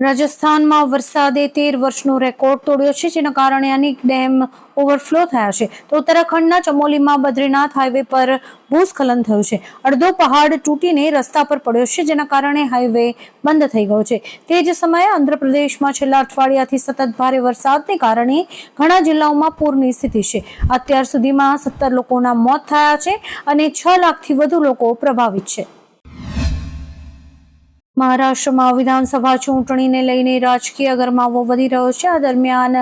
રાજસ્થાનમાં વરસાદે તેર વર્ષનો રેકોર્ડ તોડ્યો છે, જેના કારણે અનેક ડેમ ઓવરફ્લો થયા છે. તો ઉત્તરાખંડના ચમોલીમાં બદ્રીનાથ હાઈવે પર ભૂસ્ખલન થયું છે. અડધો પહાડ તૂટીને રસ્તા પર પડ્યો છે, જેના કારણે હાઈવે બંધ થઈ ગયો છે. તે જ સમયે આંધ્રપ્રદેશમાં છેલ્લા અઠવાડિયાથી સતત ભારે વરસાદને કારણે ઘણા જિલ્લાઓમાં પૂરની સ્થિતિ છે. અત્યાર સુધીમાં સત્તર લોકોના મોત થયા છે અને છ લાખથી વધુ લોકો પ્રભાવિત છે. મહારાષ્ટ્રમાં વિધાનસભા ચૂંટણીને લઈને રાજકીય ગરમાવો વધી રહ્યો છે. આ દરમિયાન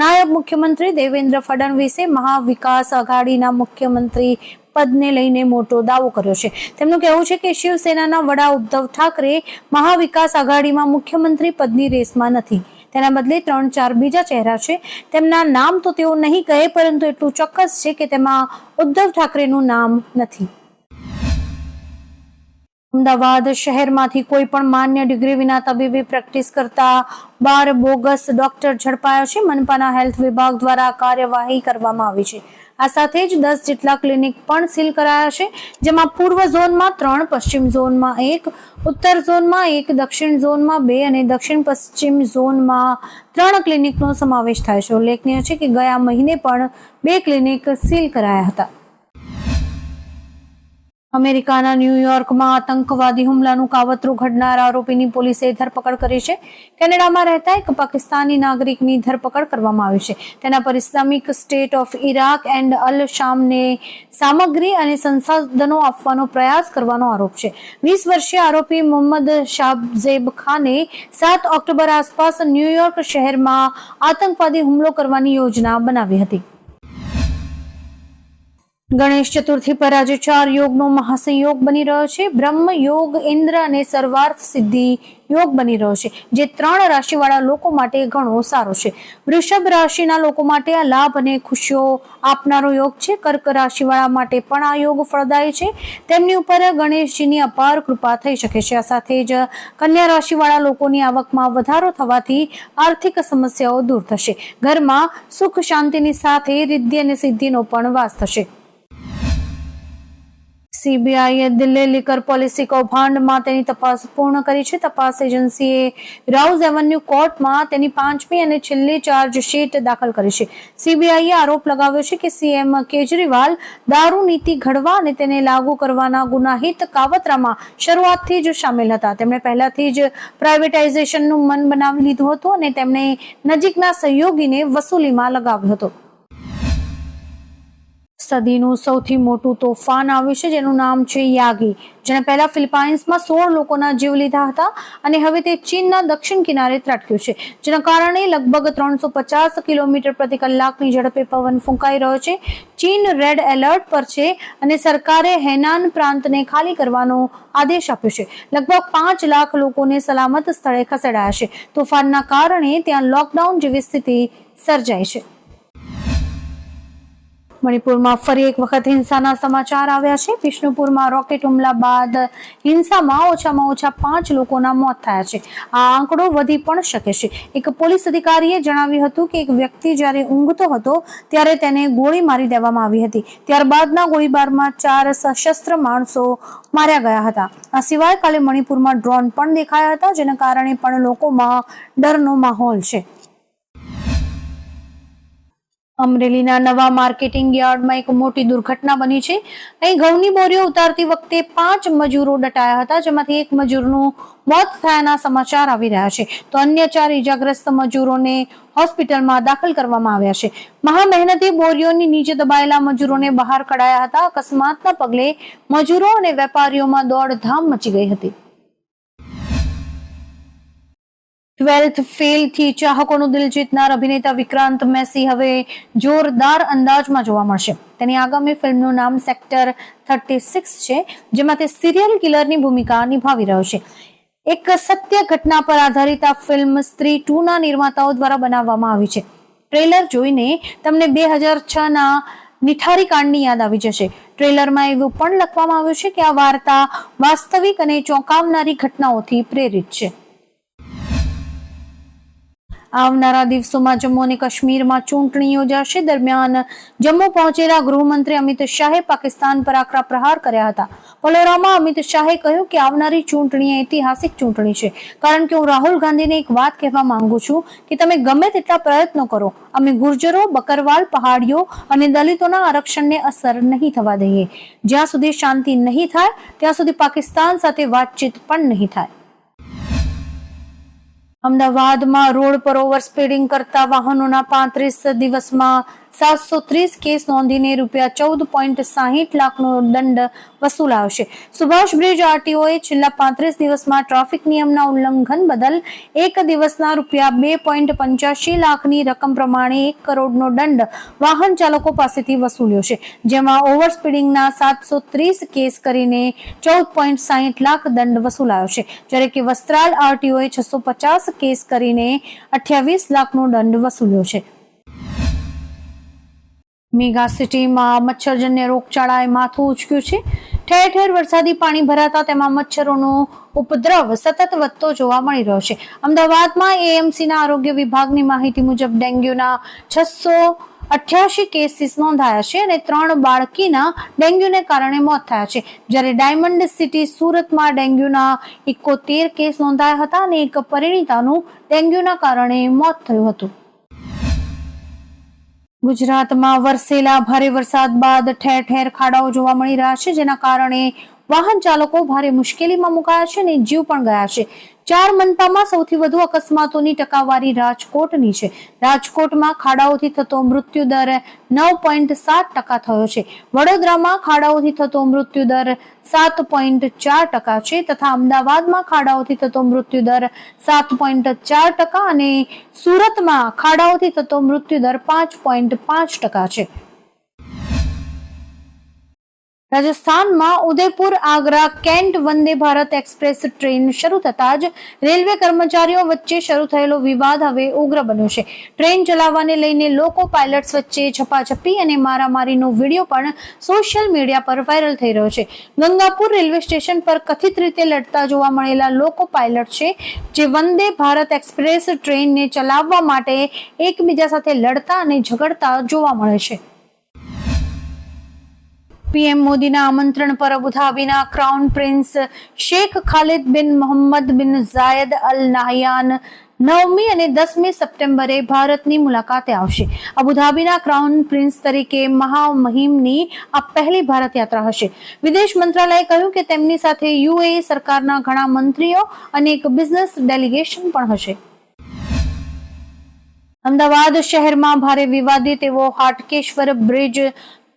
નાયબ મુખ્યમંત્રી દેવેન્દ્ર ફડણવીસે મહાવિકાસ આઘાડીના મુખ્યમંત્રી પદને લઈને મોટો દાવો કર્યો છે. તેમનું કહેવું છે કે શિવસેનાના વડા ઉદ્ધવ ઠાકરે મહાવિકાસ આઘાડીમાં મુખ્યમંત્રી પદની રેસમાં નથી. તેના બદલે ત્રણ ચાર બીજા ચહેરા છે. તેમના નામ તો તેઓ નહીં કહે, પરંતુ એટલું ચોક્કસ છે કે તેમાં ઉદ્ધવ ઠાકરેનું નામ નથી. અમદાવાદ શહેરમાંથી કોઈ પણ માન્ય ડિગ્રી વિના તબીબી પ્રેક્ટિસ કરતા બાર બોગસ ડોક્ટર ઝડપાયા છે. મનપાના હેલ્થ વિભાગ દ્વારા કાર્યવાહી કરવામાં આવી છે. આ સાથે જ દસ જેટલા ક્લિનિક પણ સીલ કરાયા છે, જેમાં પૂર્વ ઝોનમાં ત્રણ, પશ્ચિમ ઝોનમાં એક, ઉત્તર ઝોનમાં એક, દક્ષિણ ઝોનમાં બે અને દક્ષિણ પશ્ચિમ ઝોનમાં ત્રણ ક્લિનિકનો સમાવેશ થાય છે. ઉલ્લેખનીય છે કે ગયા મહિને પણ બે ક્લિનિક સીલ કરાયા હતા. અમેરિકાના ન્યુયોર્કમાં આતંકવાદી હુમલાનું કાવતરું ઘડનાર આરોપીની પોલીસે ધરપકડ કરી છે. કેનેડામાં રહેતા એક પાકિસ્તાની નાગરિકની ધરપકડ કરવામાં આવી છે. તેના પર Islamic State of Iraq and અલ શામને સામગ્રી અને સંસાધનો આપવાનો પ્રયાસ કરવાનો આરોપ છે. વીસ વર્ષીય આરોપી મોહમ્મદ શાહઝેબ ખાને સાત ઓક્ટોબર આસપાસ ન્યુયોર્ક શહેરમાં આતંકવાદી હુમલો કરવાની યોજના બનાવી હતી. ગણેશ ચતુર્થી પર આજે ચાર યોગનો મહાસંયોગ બની રહ્યો છે. બ્રહ્મ, યોગ, ઇન્દ્ર અને સર્વાર્થ સિદ્ધિ યોગ બની રહ્યો છે, જે ત્રણ રાશિવાળા લોકો માટે ઘણો સારો છે. વૃષભ રાશિના લોકો માટે આ લાભ અને ખુશીઓ આપનારો યોગ છે. કર્ક રાશિવાળા માટે પણ આ યોગ ફળદાયી છે. તેમની ઉપર ગણેશજીની અપાર કૃપા થઈ શકે છે. આ સાથે જ કન્યા રાશિવાળા લોકોની આવકમાં વધારો થવાથી આર્થિક સમસ્યાઓ દૂર થશે. ઘરમાં સુખ શાંતિની સાથે રિદ્ધિ અને સિદ્ધિનો પણ વાસ થશે. સીબીઆઈએ દિલ્હી લીકર પોલિસી કૌભાંડમાં તેની તપાસ પૂર્ણ કરી છે. તપાસ એજન્સીએ રાઉઝ એવન્યુ કોર્ટમાં તેની પાંચમી અને છેલ્લી ચાર્જશીટ દાખલ કરી છે. સીબીઆઈએ આરોપ લગાવ્યો છે કે સીએમ કેજરીવાલ દારૂ નીતિ ઘડવા અને તેને લાગુ કરવાના ગુનાહિત કાવતરામાં શરૂઆતથી જ સામેલ હતા. તેમણે પહેલાથી જ પ્રાઇવેટાઇઝેશનનું મન બનાવી લીધું હતું અને તેમણે નજીકના સહયોગીને વસૂલીમાં લગાવ્યો હતો. સદીનું સૌથી મોટું તોફાન આવ્યું છે, જેનું નામ છે યાગી. જેણે પહેલા ફિલિપાઇન્સમાં સોળ લોકોના જીવ લીધા હતા અને હવે તે ચીનના દક્ષિણ કિનારે ત્રાટક્યું છે, જેના કારણે લગભગ ત્રણસો પચાસ કિલોમીટર પ્રતિ કલાકની ઝડપે પવન ફૂંકાઈ રહ્યો છે. ચીન રેડ એલર્ટ પર છે અને સરકારે હેનાન પ્રાંતને ખાલી કરવાનો આદેશ આપ્યો છે. લગભગ પાંચ લાખ લોકોને સલામત સ્થળે ખસેડાયા છે. તોફાનના કારણે ત્યાં લોકડાઉન જેવી સ્થિતિ સર્જાઈ છે. મણિપુરમાં ફરી એક વખત હિંસાના સમાચાર આવ્યા છે. વિષ્ણુપુરમાં રોકેટ હુમલા બાદ હિંસામાં ઓછામાં ઓછા પાંચ લોકોના મોત થયા છે. આ આંકડો વધી પણ શકે છે. એક પોલીસ અધિકારીએ જણાવ્યું હતું કે એક વ્યક્તિ જ્યારે ઊંઘતો હતો ત્યારે તેને ગોળી મારી દેવામાં આવી હતી. ત્યારબાદના ગોળીબારમાં ચાર સશસ્ત્ર માણસો માર્યા ગયા હતા. આ સિવાય કાલે મણિપુરમાં ડ્રોન પણ દેખાયા હતા, જેના કારણે પણ લોકોમાં ડરનો માહોલ છે. અમરેલીના નવા માર્કેટિંગ યાર્ડમાં એક મોટી દુર્ઘટના બની છે. અહીં ઘઉંની બોરીઓ ઉતારતી વખતે પાંચ મજૂરો દટાયા હતા, જેમાંથી એક મજૂરનું મોત થયાના સમાચાર આવી રહ્યા છે. તો અન્ય ચાર ઈજાગ્રસ્ત મજૂરોને હોસ્પિટલમાં દાખલ કરવામાં આવ્યા છે. મહા મહેનતે બોરીઓની નીચે દબાયેલા મજૂરોને બહાર કઢાયા હતા. અકસ્માતના પગલે મજૂરો અને વેપારીઓમાં દોડધામ મચી ગઈ હતી. ટ્વેલ્થ ફેલથી ચાહકોનું દિલ જીતનાર અભિનેતા વિક્રાંત મેસી હવે જોરદાર અંદાજમાં જોવા મળશે. તેની આગામી ફિલ્મનું નામ સેક્ટર થર્ટી સિક્સ છે, જેમાં તે સિરિયલ કિલરની ભૂમિકા નિભાવી રહ્યો છે. એક સત્ય ઘટના પર આધારિત આ ફિલ્મ સ્ત્રી ટુ ના નિર્માતાઓ દ્વારા બનાવવામાં આવી છે. ટ્રેલર જોઈને તમને બે હજાર છ ના નિઠારી કાંડની યાદ આવી જશે. ટ્રેલરમાં એવું પણ લખવામાં આવ્યું છે કે આ વાર્તા વાસ્તવિક અને ચોંકાવનારી ઘટનાઓથી પ્રેરિત છે. આવનારા દિવસોમાં જમ્મુ અને કાશ્મીરમાં ચૂંટણી યોજાશે. દરમિયાન જમ્મુ પહોંચેલા ગૃહમંત્રી અમિત શાહે પાકિસ્તાન પર આકરા પ્રહાર કર્યા હતા. પલોરામાં અમિત શાહે કહ્યું કે આવનારી ચૂંટણી ઐતિહાસિક ચૂંટણી છે. કારણ કે હું રાહુલ ગાંધીને એક વાત કહેવા માંગુ છું કે તમે ગમે તેટલા પ્રયત્નો કરો, અમે ગુર્જરો, બકરવાલ, પહાડીઓ અને દલિતોના આરક્ષણને અસર નહીં થવા દઈએ. જ્યાં સુધી શાંતિ નહીં થાય, ત્યાં સુધી પાકિસ્તાન સાથે વાતચીત પણ નહીં થાય. અમદાવાદમાં રોડ પર ઓવર સ્પીડિંગ કરતા વાહનોના પાંત્રીસ દિવસમાં સાતસો ત્રીસ કેસ નોંધીને રૂપિયા ચૌદ પોઈન્ટ સાહીઠ લાખનો દંડ વસૂલાવશે. સુભાષ બ્રિજ આરટીઓએ છેલ્લા પાંત્રીસ દિવસમાં ટ્રાફિક નિયમના ઉલ્લંઘન બદલ એક દિવસના રૂપિયા બે પોઈન્ટ પંચ્યાસી લાખની રકમ પ્રમાણે એક કરોડનો દંડ વાહન ચાલકો પાસેથી વસૂલ્યો છે, જેમાં ઓવર સ્પીડિંગના સાતસો ત્રીસ કેસ કરીને ચૌદ પોઈન્ટ સાહીઠ લાખ દંડ વસૂલાયો છે. જ્યારે કે વસ્ત્રાલ આરટીઓએ છસો પચાસ કેસ કરીને અઠ્યાવીસ લાખનો દંડ વસૂલ્યો છે. મેગા સિટીમાં મચ્છરજન્ય રોગચાળાએ માથું ઉચક્યું છે. ઠેર ઠેર વરસાદી પાણી ભરાતા તેમાં મચ્છરોનો ઉપદ્રવ સતત વધતો જોવા મળી રહ્યો છે. અમદાવાદમાં એએમસીના આરોગ્ય વિભાગની માહિતી મુજબ ડેન્ગ્યુના છસો અઠ્યાસી કેસીસ નોંધાયા છે અને ત્રણ બાળકીના ડેન્ગ્યુને કારણે મોત થયા છે. જ્યારે ડાયમંડ સિટી સુરતમાં ડેન્ગ્યુના એકોતેર કેસ નોંધાયા હતા અને એક પરિણીતાનું ડેન્ગ્યુના કારણે મોત થયું હતું. ગુજરાતમાં વરસેલા ભારે વરસાદ બાદ ઠેર ઠેર ખાડાઓ જોવા મળી રહ્યા છે જેના કારણે વાહન ચાલકો ભારે મુશ્કેલીમાં મુકાયા છે અને જીવ પણ ગયા છે. ચાર મનપામાં સૌથી વધુ અકસ્માતોની ટકાવારી રાજકોટની છે. રાજકોટમાં ખાડાઓથી થતો મૃત્યુ દર નવ પોઈન્ટ સાત ટકા થયો છે. વડોદરામાં ખાડાઓથી થતો મૃત્યુ દર સાત પોઈન્ટ ચાર ટકા છે તથા અમદાવાદમાં ખાડાઓથી થતો મૃત્યુ દર સાત પોઈન્ટ ચાર ટકા અને સુરતમાં ખાડાઓથી થતો મૃત્યુ દર પાંચ પોઈન્ટ પાંચ ટકા છે. રાજસ્થાનમાં Udaipur, Agra, cantt Vande Bharat express train શરૂ થતા જ રેલવે કર્મચારીઓ વચ્ચે શરૂ થયેલો વિવાદ હવે ઉગ્ર બન્યો છે. ટ્રેન ચલાવવાને લઈને લોકો પાયલટ્સ વચ્ચે છપાછપી અને મારામારીનો વીડિયો પણ સોશિયલ મીડિયા પર વાયરલ થઈ રહ્યો છે. ગંગાપુર રેલવે સ્ટેશન પર કથિત રીતે લડતા જોવા મળેલા લોકો પાયલટ છે જે વંદે ભારત એક્સપ્રેસ ટ્રેનને ચલાવવા માટે એકબીજા સાથે લડતા અને ઝઘડતા જોવા મળે છે. પીએમ મોદીના આમંત્રણ પર અબુધાબીના crown prince Sheikh Khalid bin Mohammed bin Zayed અલ નાહયાન નવમી અને દસમી સપ્ટેમ્બરે ભારતની મુલાકાતે આવશે. અબુધાબીના ક્રાઉન પ્રિન્સ તરીકે મહામહિમની આ પહેલી ભારત યાત્રા હશે. વિદેશ મંત્રાલયે કહ્યું કે તેમની સાથે યુએઈ સરકારના ઘણા મંત્રીઓ અને એક બિઝનેસ ડેલિગેશન પણ હશે. અમદાવાદ શહેરમાં ભારે વિવાદિત એવો હાટકેશ્વર બ્રિજ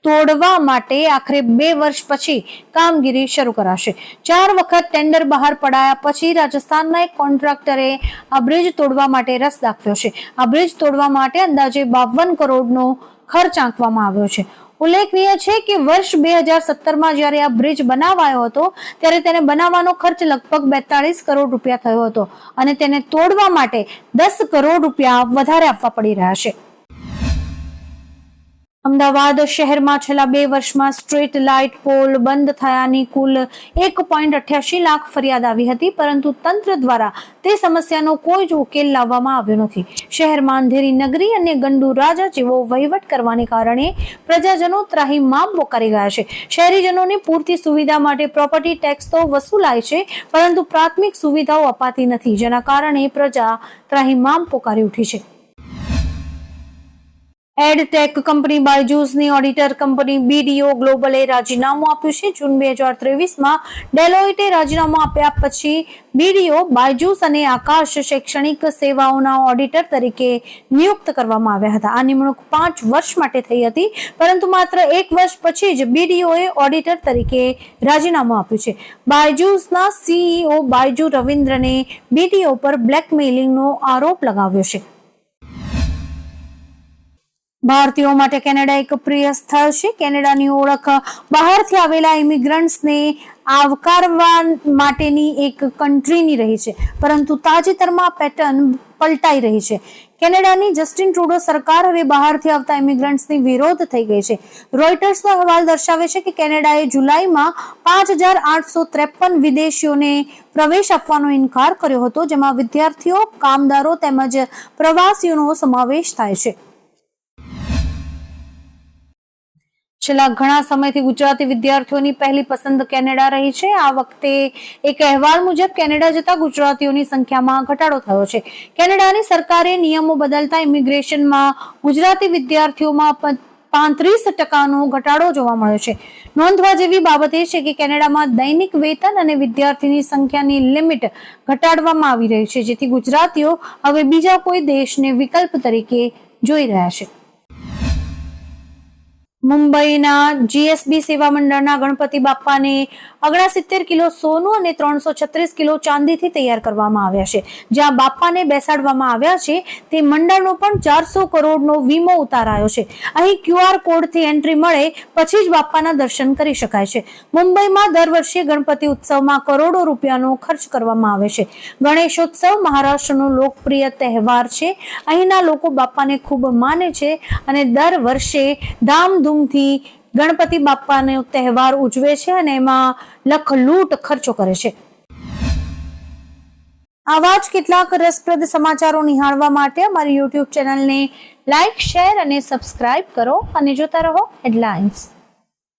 તોડવા માટે આખરે બે વર્ષ પછી કામગીરી શરૂ કરાશે. ચાર વખત ટેન્ડર બહાર પડાયા પછી રાજસ્થાનના એક કોન્ટ્રાક્ટરે આ બ્રિજ તોડવા માટે રસ દાખવ્યો છે. આ બ્રિજ તોડવા માટે અંદાજે બાવન કરોડનો ખર્ચ આંકવામાં આવ્યો છે. ઉલ્લેખનીય છે કે વર્ષ બે હજાર સત્તરમાં જ્યારે આ બ્રિજ બનાવાયો હતો, ત્યારે તેને બનાવવાનો ખર્ચ લગભગ બેતાળીસ કરોડ રૂપિયા થયો હતો અને તેને તોડવા માટે દસ કરોડ રૂપિયા વધારે આપવા પડી રહ્યા છે. અમદાવાદ શહેરમાં છેલ્લા બે વર્ષમાં સ્ટ્રીટ લાઇટ પોલ બંધ થયાની કુલ એક પોઈન્ટ અઠ્યાસી લાખ ફરિયાદ આવી હતી, પરંતુ તંત્ર દ્વારા તે સમસ્યાનો કોઈ જ ઉકેલ લાવવામાં આવ્યો નથી. શહેરમાં અંધેરી નગરી અને ગંડુ રાજા જેવો વહીવટ કરવાને કારણે પ્રજાજનો ત્રાહિમામ પોકારી ગયા છે. શહેરીજનોને પૂરતી સુવિધા માટે પ્રોપર્ટી ટેક્સ તો વસૂલાય છે, પરંતુ પ્રાથમિક સુવિધાઓ અપાતી નથી, જેના કારણે પ્રજા ત્રાહિમામ પોકારી ઉઠી છે. એડટેક કંપની બાયજૂસની ઓડિટર કંપની બીડીઓ ગ્લોબલે રાજીનામું આપ્યું છે. જૂન બે હજાર ત્રેવીસમાં ડેલોઇટે રાજીનામું આપ્યા પછી બીડીઓ બાયજૂસ અને આકાશ શૈક્ષણિક સેવાઓના ઓડિટર તરીકે નિયુક્ત કરવામાં આવ્યા હતા. આ નિમણૂક પાંચ વર્ષ માટે થઈ હતી, પરંતુ માત્ર એક વર્ષ પછી જ બીડીઓએ ઓડિટર તરીકે રાજીનામું આપ્યું છે. બાયજૂસના સીઈઓ બાયજુ રવિન્દ્રને બીડીઓ પર બ્લેકમેલિંગનો આરોપ લગાવ્યો છે. ભારતીયો માટે કેનેડા એક પ્રિય સ્થળ છે. કેનેડાની ઓળખ બહારથી આવેલા ઇમિગ્રન્ટ્સને આવકારવા માટેની એક કન્ટ્રીની રહી છે. પરંતુ તાજેતરમાં પેટર્ન પલટાઈ રહી છે. કેનેડાની જસ્ટિન ટ્રુડો સરકાર હવે બહારથી આવતા ઇમિગ્રન્ટ્સની વિરોધ થઈ ગઈ છે. રોયટર્સનો અહેવાલ દર્શાવે છે કે કેનેડાએ જુલાઈમાં પાંચ હજાર આઠસો ત્રેપન વિદેશીઓને પ્રવેશ આપવાનો ઇનકાર કર્યો હતો, જેમાં વિદ્યાર્થીઓ, કામદારો તેમજ પ્રવાસીઓનો સમાવેશ થાય છે. છેલ્લા ઘણા સમયથી ગુજરાતી વિદ્યાર્થીઓની પહેલી પસંદ કેનેડા રહી છે. આ વખતે એક અહેવાલ મુજબ કેનેડા જતા ગુજરાતીઓની સંખ્યામાં ઘટાડો થયો છે. કેનેડાની સરકારે નિયમો બદલતા ઇમિગ્રેશનમાં ગુજરાતી વિદ્યાર્થીઓમાં પાંત્રીસ ટકાનો ઘટાડો જોવા મળ્યો છે. નોંધવા જેવી બાબત એ છે કે કેનેડામાં દૈનિક વેતન અને વિદ્યાર્થીની સંખ્યાની લિમિટ ઘટાડવામાં આવી રહી છે, જેથી ગુજરાતીઓ હવે બીજા કોઈ દેશને વિકલ્પ તરીકે જોઈ રહ્યા છે. મુંબઈના જીએસબી સેવા મંડળના ગણપતિ બાપ્પાને ઓગણસિત્તેર કિલો સોનું અને ત્રણસો છત્રીસ કિલો ચાંદીથી તૈયાર કરવામાં આવ્યા છે. જ્યાં બાપ્પાને બેસાડવામાં આવ્યા છે, તે મંડળનો પણ ચારસો કરોડનો વીમો ઉતારાયો છે. અહીં ક્યુઆર કોડથી એન્ટ્રી મળે, પછી જ બાપ્પાના દર્શન કરી શકાય છે. મુંબઈમાં દર વર્ષે ગણપતિ ઉત્સવમાં કરોડો રૂપિયાનો ખર્ચ કરવામાં આવે છે. ગણેશોત્સવ મહારાષ્ટ્રનો લોકપ્રિય તહેવાર છે. અહીંના લોકો બાપ્પાને ખૂબ માને છે અને દર વર્ષે ધામધૂમથી ગણપતિ બાપ્પાનો તહેવાર ઉજવે છે અને એમાં લખલૂટ ખર્ચો કરે છે. આવા જ કેટલાક રસપ્રદ સમાચારો નિહાળવા માટે અમારી યુટ્યુબ ચેનલને લાઈક, શેર અને સબસ્ક્રાઇબ કરો અને જોતા રહો હેડલાઇન્સ.